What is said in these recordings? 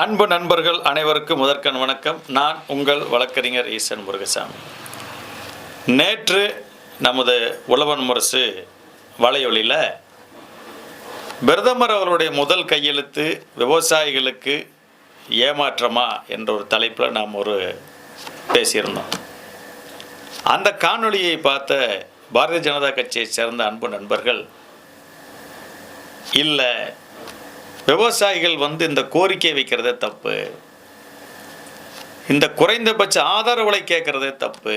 அன்பு நண்பர்கள் அனைவருக்கும் முதற்கண் வணக்கம். நான் உங்கள் வழக்கறிஞர் ஈசன் முருகசாமி. நேற்று நமது உழவன் முரசு வலையொலியில் பிரதமர் அவருடைய முதல் கையெழுத்து விவசாயிகளுக்கு ஏமாற்றமா என்ற ஒரு தலைப்பில் நாம் ஒரு பேசியிருந்தோம். அந்த காணொளியை பார்த்த பாரதிய ஜனதா கட்சியைச் சேர்ந்த அன்பு நண்பர்கள் இல்லை விவசாயிகள் வந்து இந்த கோரிக்கை வைக்கிறதே தப்பு. இந்த குறைந்தபட்ச ஆதார விலை கேட்கறதே தப்பு.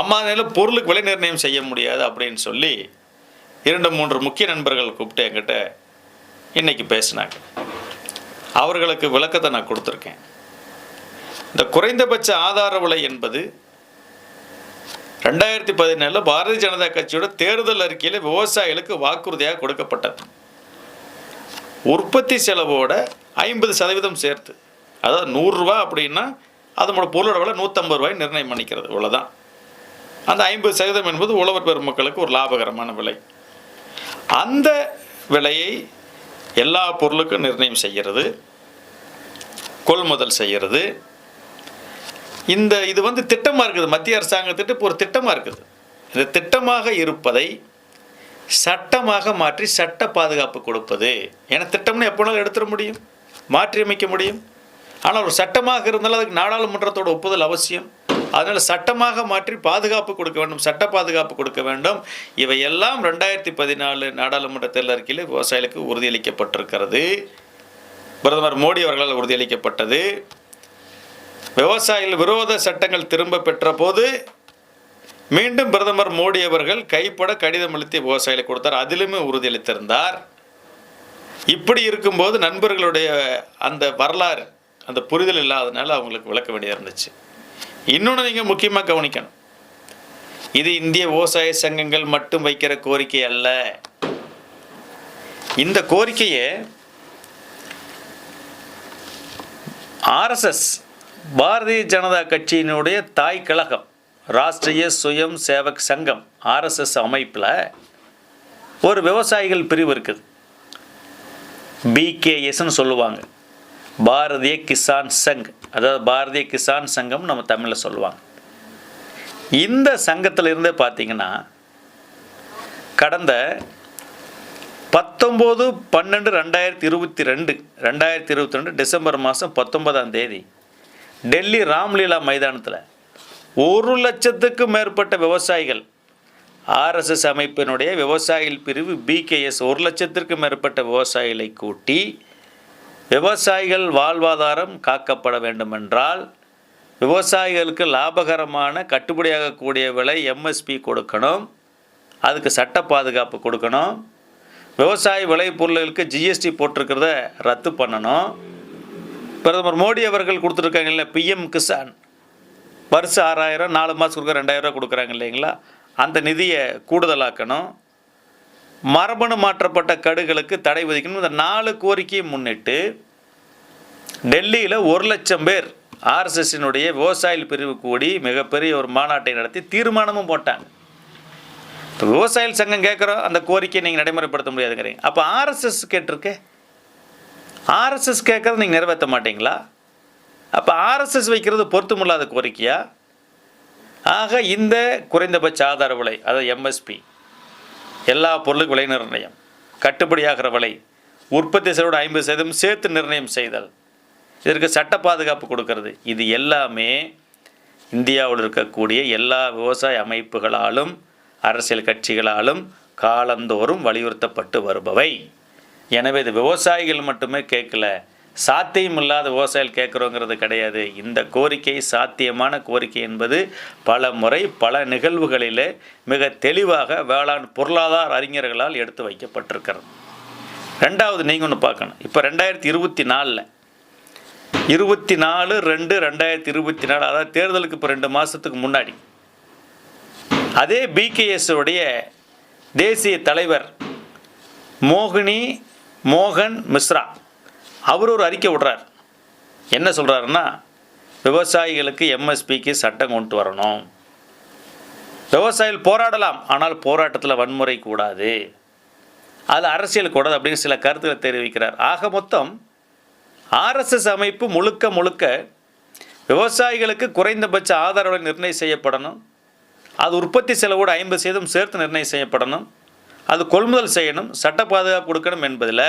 அம்மா நில பொருளுக்கு விலை நிர்ணயம் செய்ய முடியாது அப்படின்னு சொல்லி இரண்டு மூன்று முக்கிய நண்பர்கள் கூப்பிட்டு என்கிட்ட இன்னைக்கு பேசினாங்க. அவர்களுக்கு விளக்கத்தை நான் கொடுத்துருக்கேன். இந்த குறைந்தபட்ச ஆதார விலை என்பது ரெண்டாயிரத்தி பதினேழில் பாரதிய ஜனதா கட்சியோட தேர்தல் அறிக்கையில் விவசாயிகளுக்கு வாக்குறுதியாக கொடுக்கப்பட்டது. உற்பத்தி செலவோட ஐம்பது சதவீதம் சேர்த்து. அதாவது நூறுரூவா அப்படின்னா அதனோட பொருளோட விலை நூற்றம்பது ரூபாய் நிர்ணயம் பண்ணிக்கிறது. இவ்வளோதான் அந்த ஐம்பது சதவீதம் என்பது உழவர் பெருமக்களுக்கு ஒரு லாபகரமான விலை. அந்த விலையை எல்லா பொருளுக்கும் நிர்ணயம் செய்கிறது. கொள்முதல் செய்கிறது. இந்த இது வந்து திட்டமாக இருக்குது. மத்திய அரசாங்கத்திட்ட இப்போ ஒரு திட்டமாக இருக்குது. இந்த திட்டமாக இருப்பதை சட்டமாக மாற்றி சட்ட பாதுகாப்பு கொடுப்பது. ஏன்னா திட்டம்னு எப்போனாலும் எடுத்துட முடியும். மாற்றி அமைக்க முடியும். ஆனால் ஒரு சட்டமாக இருந்தாலும் அதுக்கு நாடாளுமன்றத்தோட ஒப்புதல் அவசியம். அதனால் சட்டமாக மாற்றி பாதுகாப்பு கொடுக்க வேண்டும் சட்ட பாதுகாப்பு கொடுக்க வேண்டும். இவையெல்லாம் ரெண்டாயிரத்தி பதினாலு நாடாளுமன்ற தேர்தல் அறிக்கையில் விவசாயிகளுக்கு உறுதியளிக்கப்பட்டிருக்கிறது. பிரதமர் மோடி அவர்களால் உறுதியளிக்கப்பட்டது. விவசாயிகள் விரோத சட்டங்கள் திரும்ப பெற்ற போது மீண்டும் பிரதமர் மோடி அவர்கள் கைப்பட கடிதம் அளித்து விவசாயிகளை கொடுத்தார். அதிலுமே உறுதியளித்திருந்தார். இப்படி இருக்கும்போது நண்பர்களுடைய அந்த வரலாறு அந்த புரிதல் இல்லாதனால அவங்களுக்கு விளக்க வேண்டியதாக இருந்துச்சு. இன்னொன்று நீங்கள் முக்கியமாக கவனிக்கணும். இது இந்திய விவசாய சங்கங்கள் மட்டும் வைக்கிற கோரிக்கை அல்ல. இந்த கோரிக்கையை ஆர்எஸ்எஸ் பாரதிய ஜனதா கட்சியினுடைய தாய் கழகம் ராஷ்டிரிய சுயம் சேவக் சங்கம் ஆர்எஸ்எஸ் அமைப்பில் ஒரு விவசாயிகள் பிரிவு இருக்குது. பிகேஎஸ்ன்னு சொல்லுவாங்க. பாரதிய கிசான் சங் அதாவது பாரதிய கிசான் சங்கம் நம்ம தமிழில் சொல்லுவாங்க. இந்த சங்கத்தில் இருந்தே பார்த்தீங்கன்னா கடந்த பத்தொம்போது பன்னெண்டு ரெண்டாயிரத்தி இருபத்தி ரெண்டு ரெண்டாயிரத்தி இருபத்தி ரெண்டு டிசம்பர் மாதம் பத்தொன்பதாம் தேதி டெல்லி ராம்லீலா மைதானத்தில் ஒரு லட்சத்துக்கும் மேற்பட்ட விவசாயிகள். ஆர்எஸ்எஸ் அமைப்பினுடைய விவசாயிகள் பிரிவு பிகேஎஸ் ஒரு லட்சத்திற்கும் மேற்பட்ட விவசாயிகளை கூட்டி விவசாயிகள் வாழ்வாதாரம் காக்கப்பட வேண்டுமென்றால் விவசாயிகளுக்கு லாபகரமான கட்டுப்படியாகக்கூடிய விலை எம்எஸ்பி கொடுக்கணும். அதுக்கு சட்ட பாதுகாப்பு கொடுக்கணும். விவசாய விளைபொருள்களுக்கு ஜிஎஸ்டி போட்டிருக்கிறத ரத்து பண்ணணும். பிரதமர் மோடி அவர்கள் கொடுத்துருக்காங்கல்ல பிஎம் கிசான். வருஷம் ஆறாயிரம் நாலு மாதம் கொடுக்க ரெண்டாயிரம் ரூபா கொடுக்குறாங்க இல்லைங்களா? அந்த நிதியை கூடுதலாக்கணும். மரபணு மாற்றப்பட்ட கடுகளுக்கு தடை விதிக்கணும். இந்த நாலு கோரிக்கையை முன்னிட்டு டெல்லியில் ஒரு லட்சம் பேர் ஆர்எஸ்எஸ்ஸினுடைய விவசாயிகள் பிரிவு கூடி மிகப்பெரிய ஒரு மாநாட்டை நடத்தி தீர்மானமும் போட்டாங்க. இப்போ விவசாயிகள் சங்கம் கேட்குறோம் அந்த கோரிக்கையை நீங்கள் நடைமுறைப்படுத்த முடியாதுங்கிறீங்க. அப்போ ஆர்எஸ்எஸ் கேட்டிருக்கே. ஆர்எஸ்எஸ் கேட்குறது நீங்கள் நிறைவேற்ற மாட்டீங்களா? ஆர்எஸ்எஸ் வைக்கிறது பொருத்தமில்லாத கோரிக்கையா? ஆக இந்த குறைந்தபட்ச ஆதார விலை அதாவது எம்எஸ்பி எல்லா பொருளுக்கு விலை நிர்ணயம். கட்டுப்படியாகிற விலை உற்பத்தி செலவோட ஐம்பது சதவீதம் சேர்த்து நிர்ணயம் செய்தல். இதற்கு சட்ட பாதுகாப்பு கொடுக்கறது. இது எல்லாமே இந்தியாவில் இருக்கக்கூடிய எல்லா விவசாய அமைப்புகளாலும் அரசியல் கட்சிகளாலும் காலந்தோறும் வலியுறுத்தப்பட்டு வருபவை. எனவே இது விவசாயிகள் மட்டுமே கேட்கல சாத்தியம் இல்லாத விவசாயிகள் கேட்குறோங்கிறது கிடையாது. இந்த கோரிக்கை சாத்தியமான கோரிக்கை என்பது பல முறை பல நிகழ்வுகளிலே மிக தெளிவாக வேளாண் பொருளாதார அறிஞர்களால் எடுத்து வைக்கப்பட்டிருக்கிறது. ரெண்டாவது நீங்கள் ஒன்று பார்க்கணும். இப்போ ரெண்டாயிரத்தி இருபத்தி நாலில் இருபத்தி நாலு ரெண்டு ரெண்டாயிரத்தி இருபத்தி நாலு அதாவது தேர்தலுக்கு இப்போ ரெண்டு மாதத்துக்கு முன்னாடி அதே பிகேஎஸ் உடைய தேசிய தலைவர் மோகினி மோகன் மிஸ்ரா அவர் ஒரு அறிக்கை விடுறார். என்ன சொல்கிறாருன்னா விவசாயிகளுக்கு எம்எஸ்பிக்கு சட்டம் கொண்டு வரணும். விவசாயிகள் போராடலாம் ஆனால் போராட்டத்தில் வன்முறை கூடாது. அது அரசியல் கூடாது அப்படின்னு சில கருத்துக்களை தெரிவிக்கிறார். ஆக மொத்தம் ஆர்எஸ்எஸ் அமைப்பு முழுக்க முழுக்க விவசாயிகளுக்கு குறைந்தபட்ச ஆதரவு நிர்ணயம் செய்யப்படணும். அது உற்பத்தி செலவோடு ஐம்பது சதவீதம் சேர்த்து நிர்ணயம் செய்யப்படணும். அது கொள்முதல் செய்யணும் சட்ட பாதுகாப்பு கொடுக்கணும் என்பதில்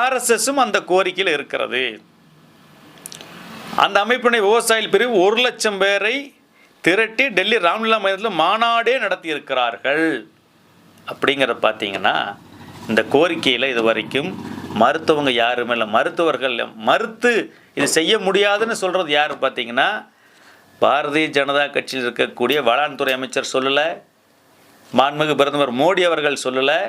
ஆர்எஸ்எஸும் அந்த கோரிக்கையில் இருக்கிறது. அந்த அமைப்பினை விவசாயிகள் பிரிவு ஒரு லட்சம் பேரை திரட்டி டெல்லி ராம்லீலா மைதானத்தில் மாநாடே நடத்தியிருக்கிறார்கள். அப்படிங்கிற பார்த்தீங்கன்னா இந்த கோரிக்கையில் இது வரைக்கும் மருத்துவங்க யாருமே இல்லை. மருத்துவர்கள் மறுத்து இது செய்ய முடியாதுன்னு சொல்கிறது யார் பார்த்தீங்கன்னா பாரதிய ஜனதா கட்சியில் இருக்கக்கூடிய வேளாண்துறை அமைச்சர் சொல்லலை மாண்புமிகு பிரதமர் மோடி அவர்கள் சொல்லலை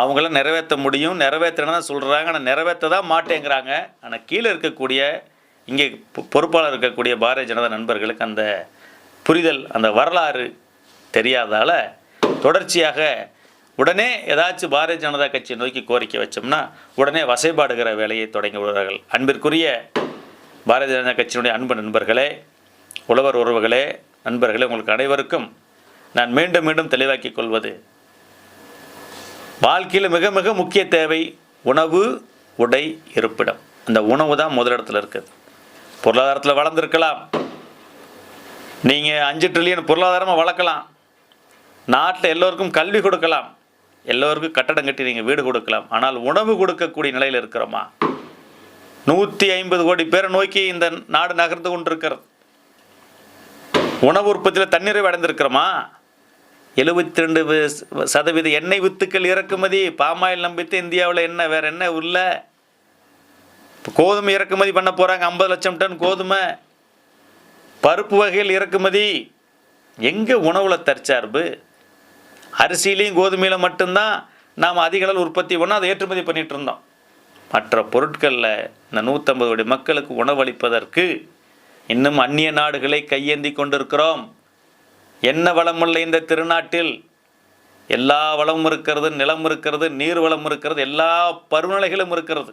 அவங்களாம் நிறைவேற்ற முடியும். நிறைவேற்றணும் தான் சொல்கிறாங்க ஆனால் நிறைவேற்ற தான் மாட்டேங்கிறாங்க. ஆனால் கீழே இருக்கக்கூடிய இங்கே பொறுப்பாளர் இருக்கக்கூடிய பாரதிய ஜனதா நண்பர்களுக்கு அந்த புரிதல் அந்த வரலாறு தெரியாதால தொடர்ச்சியாக உடனே ஏதாச்சும் பாரதிய ஜனதா கட்சியை நோக்கி கோரிக்கை வச்சோம்னா உடனே வசைபாடுகிற வேலையை தொடங்கி விடுவார்கள். அன்பிற்குரிய பாரதிய ஜனதா கட்சியினுடைய அன்பு நண்பர்களே உழவர் உறவுகளே நண்பர்களே உங்களுக்கு அனைவருக்கும் நான் மீண்டும் மீண்டும் தெளிவாக்கிக் கொள்வது வாழ்க்கையில் மிக மிக முக்கிய தேவை உணவு உடை இருப்பிடம். அந்த உணவு தான் முதலிடத்தில் இருக்குது. பொருளாதாரத்தில் வளர்ந்துருக்கலாம். நீங்கள் அஞ்சு ட்ரில்லியன் பொருளாதாரமாக வளர்க்கலாம். நாட்டில் எல்லோருக்கும் கல்வி கொடுக்கலாம். எல்லோருக்கும் கட்டடம் கட்டி நீங்கள் வீடு கொடுக்கலாம். ஆனால் உணவு கொடுக்கக்கூடிய நிலையில் இருக்கிறோமா? நூற்றி ஐம்பது கோடி பேரை நோக்கி இந்த நாடு நகர்ந்து கொண்டிருக்கிறது. உணவு உற்பத்தியில் தண்ணீரை அடைந்திருக்கிறோமா? எழுபத்தி ரெண்டு சதவீத எண்ணெய் வித்துக்கள் இறக்குமதி. பாமாயில் நம்பித்து இந்தியாவில் என்ன வேறு என்ன உள்ள? இப்போ கோதுமை இறக்குமதி பண்ண போகிறாங்க ஐம்பது லட்சம் டன் கோதுமை. பருப்பு வகைகள் இறக்குமதி. எங்கே உணவில் தற்சார்பு? அரிசியிலையும் கோதுமையில் மட்டும்தான் நாம் அதிக அளவில் உற்பத்தி பண்ணால் அதை ஏற்றுமதி பண்ணிகிட்டு இருந்தோம். மற்ற பொருட்களில் இந்த நூற்றம்பது கோடி மக்களுக்கு உணவளிப்பதற்கு இன்னும் அந்நிய நாடுகளை கையேந்தி கொண்டிருக்கிறோம். என்ன வளமுள்ள இந்த திருநாட்டில்? எல்லா வளமும் இருக்கிறது நிலம் இருக்கிறது நீர் வளம் இருக்கிறது எல்லா பருவநிலைகளும் இருக்கிறது.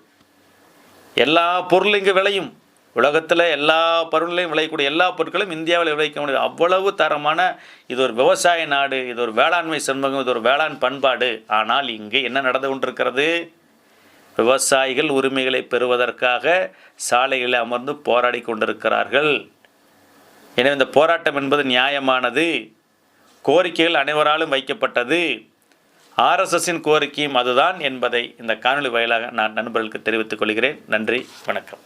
எல்லா பொருளும் இங்கே விளையும். உலகத்தில் எல்லா பருவநிலையும் விளையக்கூடிய எல்லா பொருட்களும் இந்தியாவில் விளைவிக்க முடியும் அவ்வளவு தரமான இது ஒரு விவசாய நாடு இது ஒரு வேளாண்மை சண்முகம் இது ஒரு வேளாண் பண்பாடு. ஆனால் இங்கு என்ன நடந்து கொண்டிருக்கிறது? விவசாயிகள் உரிமைகளை பெறுவதற்காக சாலைகளை அமர்ந்து போராடி கொண்டிருக்கிறார்கள். எனவே இந்த போராட்டம் என்பது நியாயமானது. கோரிக்கைகள் அனைவராலும் வைக்கப்பட்டது. ஆர்எஸ்எஸ்ஸின் கோரிக்கையும் அதுதான் என்பதை இந்த காணொலி வாயிலாக நான் நண்பர்களுக்கு தெரிவித்துக் கொள்கிறேன். நன்றி வணக்கம்.